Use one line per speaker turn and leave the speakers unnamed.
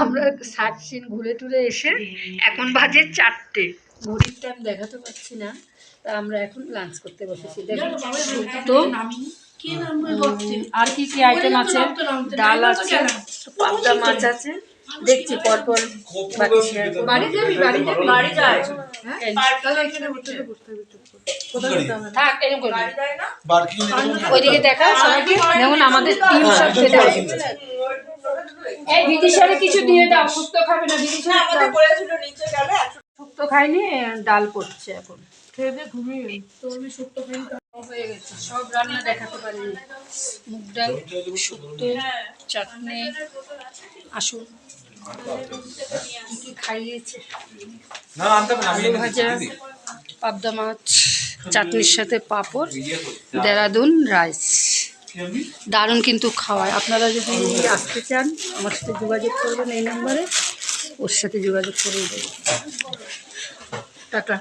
আমরা সাত সিন ঘুরে টুরে এসে এখন বাজে চারটে। ঘড়ির টাইম দেখাতে পাচ্ছি না তা আমরা এখন লাঞ্চ করতে বসেছি। দেখুন তো আর কি কি আইটেম আছে? ডাল আছে পাবদা মাছ আছে দেখছি পরপর বাকি শেয়ার বাড়ি যাবি বাড়ি যাবি? বাড়ি যায় এরকম করবি ওইদিকে দেখা সবাইকে। দেখুন আমাদের টিম সব খেতে এই বিদিশারে কিছু দিয়ে দাও শুক্তো খাবে না বিদিশা শুক্তো খাইনি ডাল করছে এখন। হয়ে গেছে। সব রান্না দেখাতে পারিনি। মুগ ডাল শুক্তো চাটনি আসুন খাইয়েছে? ভাজা পাবদা মাছ চাটনির সাথে পাঁপড় দেরাদুন রাইস। দারুণ কিন্তু খাওয়ায়। আপনারা যদি আসতে চান, আমার সাথে যোগাযোগ করবেন এই নম্বরে, ওর সাথে যোগাযোগ করে দেবেন। টাটা।